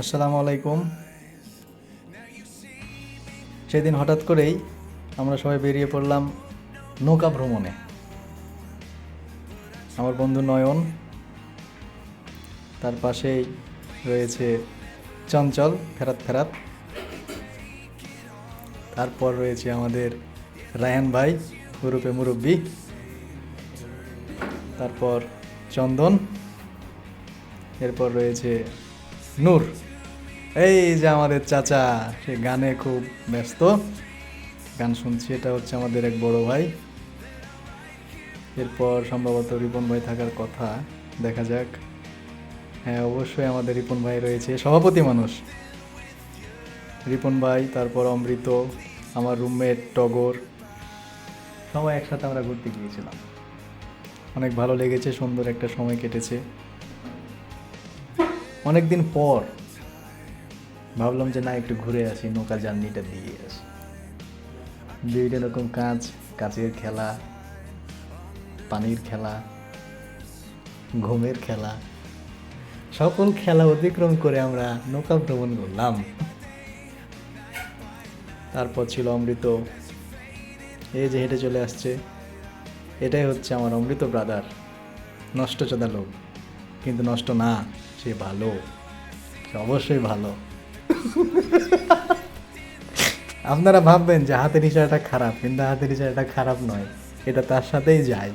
আসসালামু আলাইকুম। সেদিন হঠাৎ করেই আমরা সবাই বেরিয়ে পড়লাম নৌকা ভ্রমণে। আমার বন্ধু নয়ন, তার পাশেই রয়েছে চঞ্চল ফেরাত ফেরাত। তারপর রয়েছে আমাদের রায়ান ভাই গ্রুপে মুরব্বী। তারপর চন্দন, এরপর রয়েছে নূর, এই যে আমাদের চাচা, সে গানে খুব ব্যস্ত। গান শুনছি, এটা হচ্ছে আমাদের এক বড় ভাই। এরপর সম্ভবত রিপন ভাই থাকার কথা, দেখা যাক। হ্যাঁ অবশ্যই আমাদের রিপন ভাই রয়েছে, সভাপতি মানুষ। রিপন ভাই, তারপর অমৃত, আমার রুমমেট টগর, সবাই একসাথে আমরা ঘুরতে গিয়েছিলাম। অনেক ভালো লেগেছে, সুন্দর একটা সময় কেটেছে। অনেক দিন পর ভাবলাম যে না, একটু ঘুরে আসি নৌকা জার্নিটা দিয়ে আসি। বিভিন্ন রকম কাজ কাচের খেলা, পানির খেলা, ঘুমের খেলা। সকল খেলা অতিক্রম করে আমরা নৌকা ভ্রমণ করলাম। তারপর ছিল অমৃত। এই যে হেঁটে চলে আসছে, এটাই হচ্ছে আমার অমৃত ব্রাদার। নষ্ট চোদা লোক, কিন্তু নষ্ট না। সে ভালো, সে অবশ্যই ভালো। আপনারা ভাববেন যে হাতের ইশারাটা খারাপ, কিন্তু হাতের ইশারাটা খারাপ নয়, এটা তার সাথেই যায়।